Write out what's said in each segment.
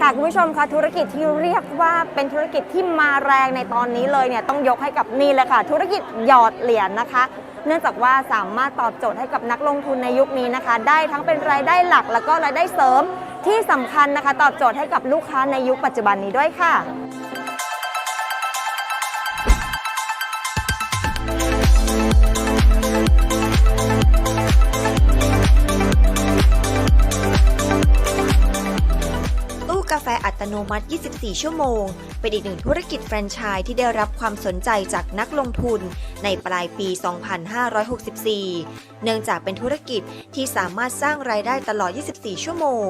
ค่ะคุณผู้ชมคะธุรกิจที่เรียกว่าเป็นธุรกิจที่มาแรงในตอนนี้เลยเนี่ยต้องยกให้กับนี่เลยค่ะ ธุรกิจหยอดเหรียญนะคะ เนื่องจากว่าสามารถตอบโจทย์ให้กับนักลงทุนในยุคนี้นะคะ ได้ทั้งเป็นรายได้หลักแล้วก็รายได้เสริมที่สำคัญนะคะ ตอบโจทย์ให้กับลูกค้าในยุคปัจจุบันนี้ด้วยค่ะ อัตโนมัติ 24 ชั่วโมง เป็นอีกหนึ่งธุรกิจแฟรนไชส์ที่ได้รับความสนใจจากนักลงทุนในปลายปี 2564 เนื่องจากเป็นธุรกิจที่สามารถสร้างรายได้ตลอด 24 ชั่วโมง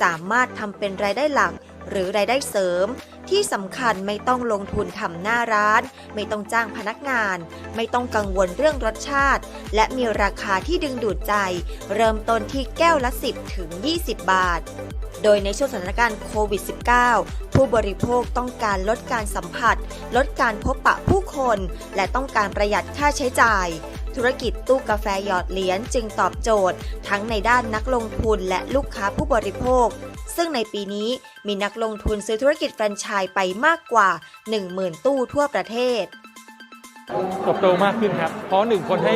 สามารถทำเป็นรายได้หลัก หรือรายได้เสริม ที่สำคัญไม่ต้องลงทุนทำหน้าร้าน ไม่ต้องจ้างพนักงาน ไม่ต้องกังวลเรื่องรสชาติ และมีราคาที่ดึงดูดใจ เริ่มต้นที่แก้วละ 10 ถึง 20 บาท โดยในช่วงสถานการณ์โควิด -19 ผู้บริโภคต้องการลดการสัมผัส ลดการพบปะผู้คน และต้องการประหยัดค่าใช้จ่าย ธุรกิจตู้กาแฟหยอดเหรียญจึงตอบโจทย์ ทั้งในด้านนักลงทุนและลูกค้าผู้บริโภค ซึ่งในปีนี้มีนักลงทุนซื้อธุรกิจแฟรนไชส์ไปมากกว่า 10,000 ตู้ทั่วประเทศเติบโตมากขึ้นครับ เพราะหนึ่งคนให้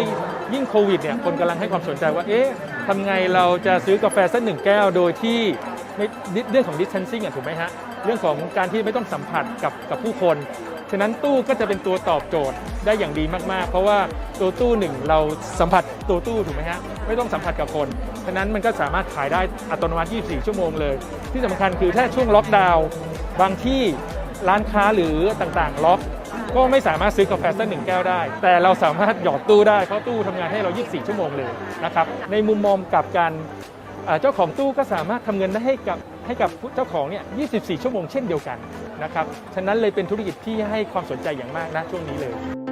ยิ่งโควิดเนี่ยคนกำลังให้ความสนใจว่า เอ๊ะทำไงเราจะซื้อกาแฟสักหนึ่งแก้วโดยที่ไม่เรื่องของ distancing อะถูกไหมฮะ เรื่องของการที่ไม่ต้องสัมผัสกับกับผู้คน ฉะนั้นตู้ก็จะเป็นตัวตอบโจทย์ได้อย่างดีมากๆ เพราะว่าตัวตู้หนึ่งเราสัมผัสตัวตู้ถูกไหมฮะไม่ต้องสัมผัสกับคน ฉะนั้นมันก็สามารถขายได้อัตโนมัติ 24 ชั่วโมงเลย ที่สำคัญคือถ้าช่วงล็อกดาวน์บางที่ร้านค้าหรือต่างๆ ล็อกก็ไม่สามารถซื้อกาแฟสักหนึ่งแก้วได้ แต่เราสามารถหยอดตู้ได้เพราะตู้ทำงานให้เรา 24 ชั่วโมงเลยนะครับ ในมุมมองกับกันอ่า เจ้าของตู้ก็สามารถทำเงินได้ให้กับให้กับเจ้าของเนี่ย 24 ชั่วโมงเช่นเดียวกันนะครับ ฉะนั้นเลยเป็นธุรกิจที่ให้ความสนใจอย่างมากนะช่วงนี้เลย